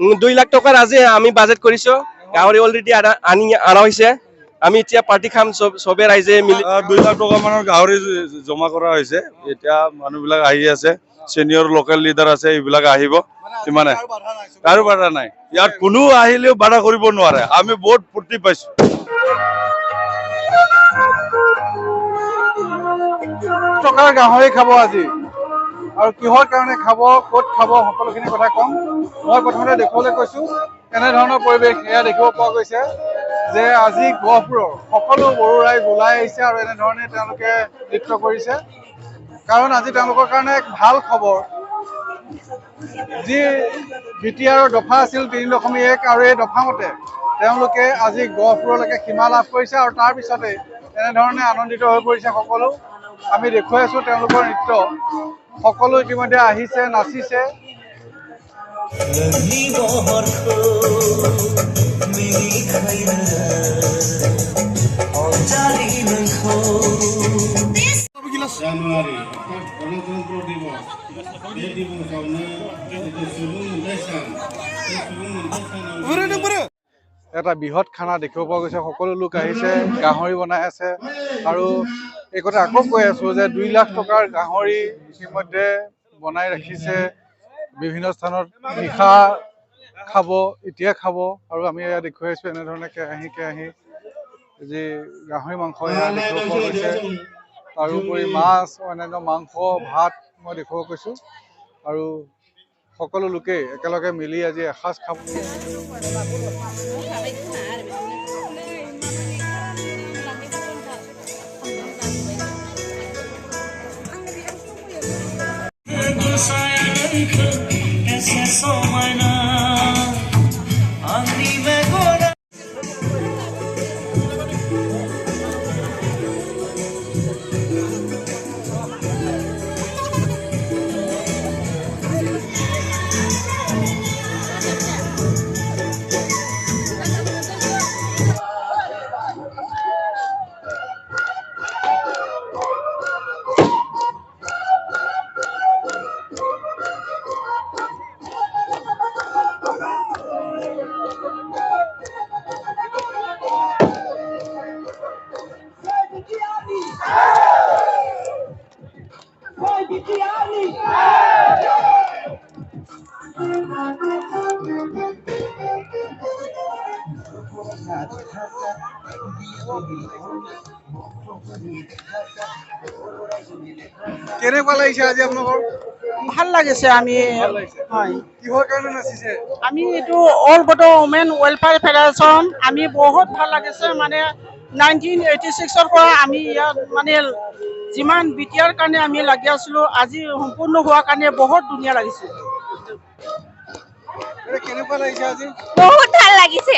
দুই লাখ টকাৰ আজি আমি বাজেট কৰিছো। গাহৰি অলৰেডি আনি অনা হৈছে। আমি এতিয়া পাৰ্টি খাম চব চবে ৰাইজে মিলি দুই লাখ টকা মানৰ গাহৰি জমা কৰা হৈছে। এতিয়া মানুহবিলাক আহি আছে চিনিয়ৰ লোকেল লিডাৰ আছে এইবিলাক আহিব। সিমানে। কাৰো বাধা নাই। ইয়াত কোনো আহিলেও বাধা কৰিব নোৱাৰে। আমি বহুত ফূৰ্তি পাইছো। টকাৰ গাহৰি খাব আজি। আৰু কিহৰ কাৰণে খাব ক'ত খাব সকলোখিনি কথা ক'ম। মই প্ৰথমতে দেখুৱাবলৈ কৈছোঁ কেনেধৰণৰ পৰিৱেশ এয়া দেখিব পোৱা গৈছে যে আজি গহপুৰৰ সকলো বড়ো ৰাইজ ওলাই আহিছে আৰু এনেধৰণে তেওঁলোকে নৃত্য কৰিছে। কাৰণ আজি তেওঁলোকৰ কাৰণে এক ভাল খবৰ। যি বি টি আৰৰ দফা আছিল তিনি দশমিক এক আৰু এই দফা মতে তেওঁলোকে আজি গহপুৰলৈকে সীমা লাভ কৰিছে আৰু তাৰ পিছতে এনেধৰণে আনন্দিত হৈ পৰিছে সকলো। আমি দেখুৱাই আছো তেওঁলোকৰ নৃত্য। সকলো ইতিমধ্যে আহিছে নাচিছে। এটা বৃহৎ খানা দেখিব পোৱা গৈছে সকলো লোক আহিছে গাহৰি বনাই আছে আৰু এই কথা আকৌ কৈ আছো যে দুই লাখ টকাৰ গাহৰি ইতিমধ্যে বনাই ৰাখিছে বিভিন্ন স্থানত নিশা খাব এতিয়া খাব আৰু আমি এয়া দেখুৱাই আছো এনেধৰণে কেৰাহী কেৰাহী যি গাহৰি মাংস গৈছে। তাৰোপৰি মাছ অন্যান্য মাংস ভাত মই দেখুৱাব কৈছোঁ আৰু সকলো লোকেই একেলগে মিলি আজি এসাঁজ খাব। কেনেকুৱা লাগিছে আজি আপোনালোকৰ? ভালো লাগিছে আমি হয়। কিহৰ কাৰণে নাচিছে? আমি এইটো all Bodo women welfare federation. আমি বহুত ভালো লাগিছে মানে নাইনটিন এইটি ছিক্সৰ পৰা আমি ইয়াত মানে যিমান বি টি আৰ কাৰণে আমি লাগি আছিলোঁ আজি সম্পূৰ্ণ হোৱাৰ কাৰণে বহুত ধুনীয়া লাগিছে। বহুত ভালো লাগিছে।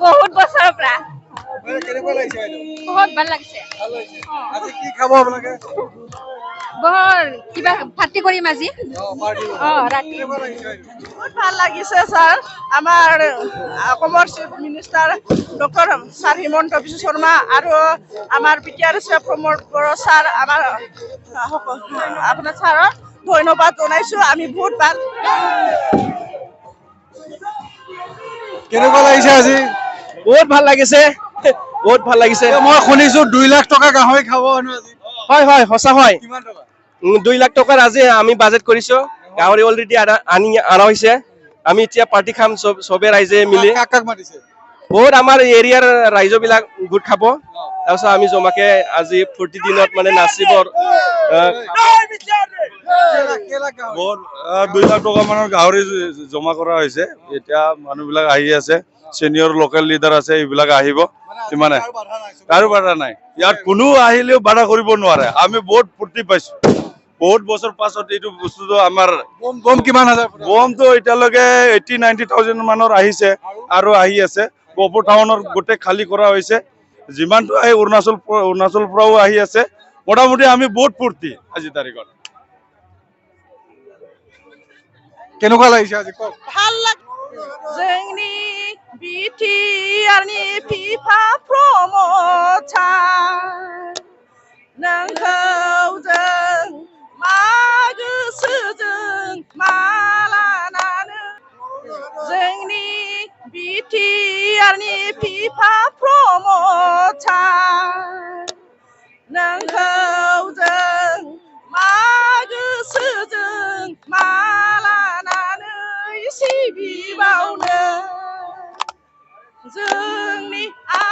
বহুত বছৰৰ পৰা। বহুত ভালো লাগিছে। ভালো লাগিছে। আজি কি খাব আপোনালোকে? বৰ কিবা পাৰ্টি কৰিম আজি। অ ৰাতি। বহুত ভালো লাগিছে ছাৰ। আমাৰ অসমৰ chief minister doctor sir Himanta Biswa Sarma আৰু আমাৰ P T R chief Pramod Boro sir আমাৰ আপোনাৰ ছাৰক ধন্যবাদ জনাইছোঁ আমি বহুত ভালো কেনেকুৱা লাগিছে আজি? বহুত ভালো লাগিছে বহুত ভালো লাগিছে। মই শুনিছো দুই লাখ টকা গাহৰি খাব হয় হয় সঁচা হয়। কিমান টকা? উম, দুই লাখ টকাৰ আজি আমি বাজেট কৰিছো গাহৰি অলৰেডি আনি অনা হৈছে। আমি এতিয়া পাৰ্টি খাম চব চবে ৰাইজে মিলি। বহুত আমাৰ এৰিয়াৰ ৰাইজবিলাক গোট খাব। তাৰপিছত আমি জমাকে আজি ফূৰ্তি দিনত মানে নাচিব বহুত দুই লাখ টকা মানৰ গাহৰি জমা কৰা হৈছে। এতিয়া মানুহবিলাক আহি আছে চিনিয়ৰ লোকেল লিডাৰ আছে এইবিলাক আহিব। সিমানে কাৰো বাধা নাই ইয়াত কোনো আহিলেও বাধা কৰিব নোৱাৰে। আমি বহুত ফূৰ্তি পাইছো। বহুত বছৰ পাছত এইটো বস্তুটো আমাৰ বম বম কিমান হাজাৰ? বমটো এতিয়ালৈকে এইটি নাইনটি থাউজেণ্ড মানৰ আহিছে আৰু? আহি আছে। গহপুৰ টাউনৰ গোটেই খালী কৰা হৈছে। যিমানটো আহি অৰুণাচল অৰুণাচলৰ পৰাও আহি আছে। মোটামুটি আমি বহুত ফূৰ্তি আজি তাৰিখত। কেনেকুৱা লাগিছে আজি কওক ভালো লাগে जोंनि बिटिआरनि बिफा प्रमथा नोंखौ जों मा गोसोजों मा लानानै जोंनि बिटिआरनि बिफा प्रमथा